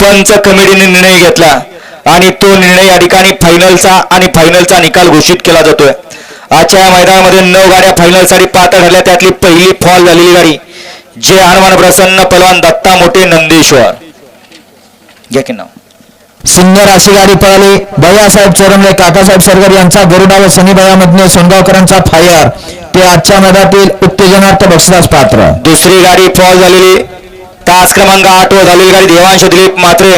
पंच कमिटीने निर्णय घेतला आणि तो निर्णय या ठिकाणी फायनलचा आणि फायनलचा निकाल घोषित केला जातोय. आजच्या या मैदानामध्ये नऊ गाड्या फायनलसाठी पात्र ठरल्या. त्यातली पहिली फॉल झालेली गाडी जे हनुमान प्रसन्न पलवान दत्ता मोठे नंदेश्वर. घ्या की नाव. सुंदर अशी गाडी पळाली. भैयासाहेब चोरमले काकासाहेब सरगर यांचा गरुडा व शनीबायामधने सोनगावकरांचा फायर ते आजच्या मैदानातील उत्तेजनार्थ बक्षिसास पात्र. दुसरी गाडी फॉल झालेली तास क्रमांक आठ वर झालेली गाडी देवांश दिलीप मात्रे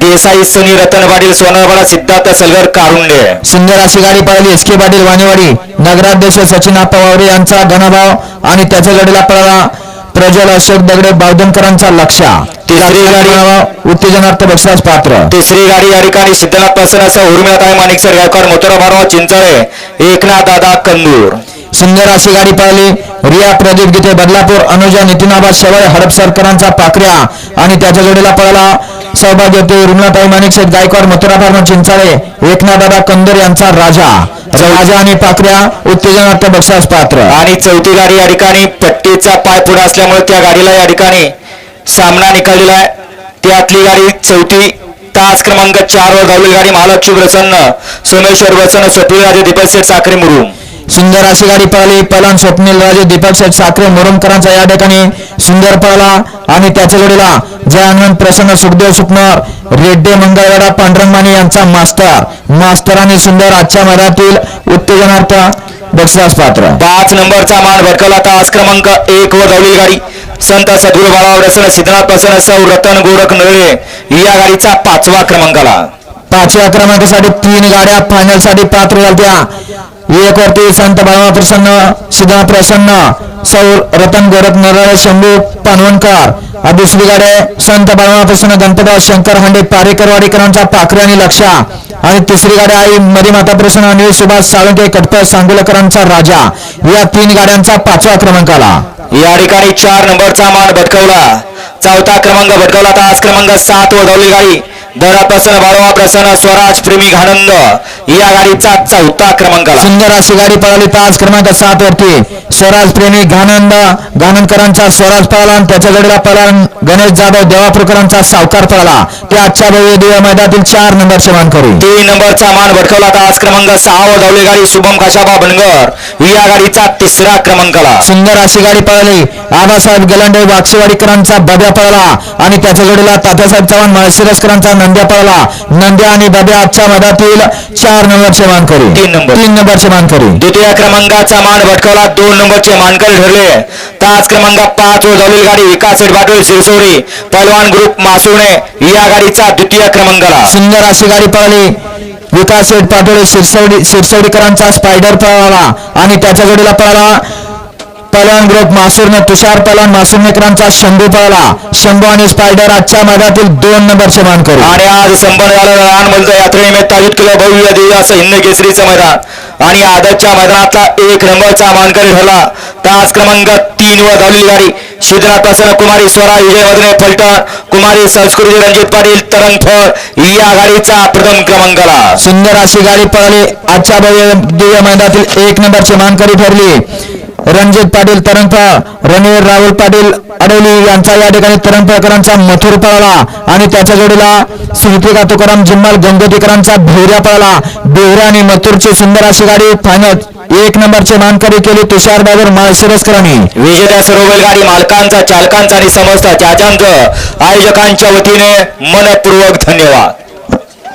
देसाई सनी रतन पाटील सोनारपाडा सिद्धार्थ सलगर कारुंडे. सुंदर अशी गाडी पळाली. एस के पाटील वाणीवाडी नगराध्यक्ष सचिन आप्पा वावरे यांचा घनभाव आणि त्याच्या गाडीला पळाला प्रज्वल अशोक दगडे बावधनकरांचा लक्ष तिसरी गाडी उत्तेजनार्थ बक्षिसास पात्र. तिसरी गाडी या ठिकाणी सिद्धनाथ प्रसन्नासह उर्मिळाताई माणिकसर गायकवाड मोतरा बारवा चिंचाळे एकनाथ दादा कंदूर. सुंदर अशी गाडी पळाली. रिया प्रदीप गीते बदलापूर अनुजा नितीनाबा शेवळे हडपसरकरांचा पाकऱ्या आणि त्याच्या जोडीला पळाला सौभाग्यवती रुग्णाताई माणिकशेठ गायकवाड मथुरा फार्मा चिंचाळे एकनाथदादा कंदर यांचा राजा. राजा आणि पाकऱ्या उत्तेजनार्थ बक्षास पात्र. आणि चौथी गाडी या ठिकाणी पट्टीचा पाय पुढे असल्यामुळे त्या गाडीला या ठिकाणी सामना निकाललेला आहे. त्यातली गाडी चौथी तास क्रमांक चार वर धावलेली गाडी महालक्ष्मी प्रसन्न सोमेश्वर प्रसन्न स्वप्नील राजे दीपक शेठ साखरे मुरुम. सुंदर अशी गाडी पळाली. पलान स्वप्नील राजे दीपक शेठ साखरे मोरमकरांचा या ठिकाणी सुंदर पळाला. आणि त्याच्या जोडीला जय प्रसन्न सुखदेव सुपनर रेड्डे मंगळवाडा पांडुरंग माने यांचा मास्तर मास्तर आणि सुंदर आजच्या मैदानातील उत्तेजनार्थ बक्षास पात्र. पाच नंबरचा मान भटकला तास क्रमांक एक वर धावलेली गाडी. संत सद्गुरु बाळावर प्रसन्न सिद्धनाथ प्रसन्न सौ रतन गोरख नळे या गाडीचा पाचवा क्रमांकाला. पाचव्या क्रमांकासाठी तीन गाड्या फायनलसाठी पात्र झाल्या. एक वरती संत बाळमा प्रसन्न सिद्धा प्रसन्न सौ रतन गोरख नरळ शंभू पानवणकर. दुसरी गाडी संत बाळमा प्रसन्न गणपतराव शंकर हांडे पारेकरवाडीकरांचा पाखरे आणि लक्षा आणि तिसरी गाडी आई मरीमाता प्रसन्न अनिल सुभाष साळुंके कटपळ सांगोलकरांचा राजा. या तीन गाड्यांचा पाचवा क्रमांकाला. या ठिकाणी चार नंबरचा मान भटकवला. चौथा क्रमांक भटकवला तास क्रमांक सात वर गाडी. दरा प्रसन्न बाळवा प्रसन्न स्वराज प्रेमी आनंद. या गाडीचा चौथा क्रमांक सुंदर अशी गाडी पळाली पाच क्रमांक सात वरती. स्वराज प्रेमी घानंद घानंदकरांचा स्वराज पळाला आणि त्याच्या गडीला पळाला गणेश जाधव देवापूरकरांचा सावकार पळाला. ते आजच्या भव्य दिव्य मैदानातील चार नंबरचे मानकरी तीन नंबरचा मान भटकवला तास क्रमांक सहा वर धावलेली गाडी शुभम काशाबा बनगर. या गाडीचा तिसरा क्रमांकाला. सुंदर अशी गाडी पळाली. आबासाहेब गलांडे वाक्षेवाडीकरांचा बब्या पळाला आणि त्याच्या जोडीला तात्यासाहेब चव्हाण माळशिरसकरांचा नंद्या पळाला. नंद्या आजच्या मैदानातील चार नंबरचे मानकरी. तीन नंबर. तीन नंबरचे मानकरी. द्वितीय क्रमांकाचा मान भटकवला दोन नंबरचे मानकरी ठरले. तास क्रमांक पाच वर धावलेली गाडी विकास शेठ पाटील शिरसोडी पहलवान ग्रुप मासुणे या गाडीचा द्वितीय क्रमांकाला. सुंदर अशी गाडी पळाली. विकास शेठ पाटोळे शिरसवडी शिरसवडीकरांचा स्पायडर पळाला आणि त्याच्या जोडीला पळाला. पलवान ग्रुप मासूरने तुषार पलवान मासूरनेकरांचा शंभू पळाला. शंभू आणि स्पायडर आजच्या मैदानातील दोन नंबरचे मानकरी. आणि आज संपन्न झालं लहान मुलगा यात्रेनिमित्त आयोजित केलं भव्य असं हिंद केसरीचं मैदान. आणि आदतच्या मैदानातला एक नंबरचा मानकरी ठरला. तास क्रमांक तीन वर धावलेली गाडी. सिद्धनाथ प्रसन्न कुमारी स्वरा विजय वदने फलटण. कुमारी संस्कृती रणजित पाटील तरंगफळ या गाडीचा प्रथम क्रमांकाला. सुंदर अशी गाडी पळाली. आजच्या भव्य दिव्य मैदानातील एक नंबरची मानकरी ठरली. रणजित पाटील तरंगफळ रणवीर राहुल पाटील अडोली यांचा या ठिकाणी तरंगफळकरांचा मथुर पळाला आणि त्याच्या जोडीला सुमित्रिका तुकाराम जिम्माल गंगोतीकरांचा भेऱ्या पळाला. भेऱ्या आणि मथुरची सुंदर अशी गाडी फायनल. एक नंबरची मानकरी केली तुषार बाबर माळशिरसकरांनी. विजेत्या सर्व बैलगाडी मालकांचा चालकांचा आणि समस्त चाचांचं आयोजकांच्या वतीने मनपूर्वक धन्यवाद.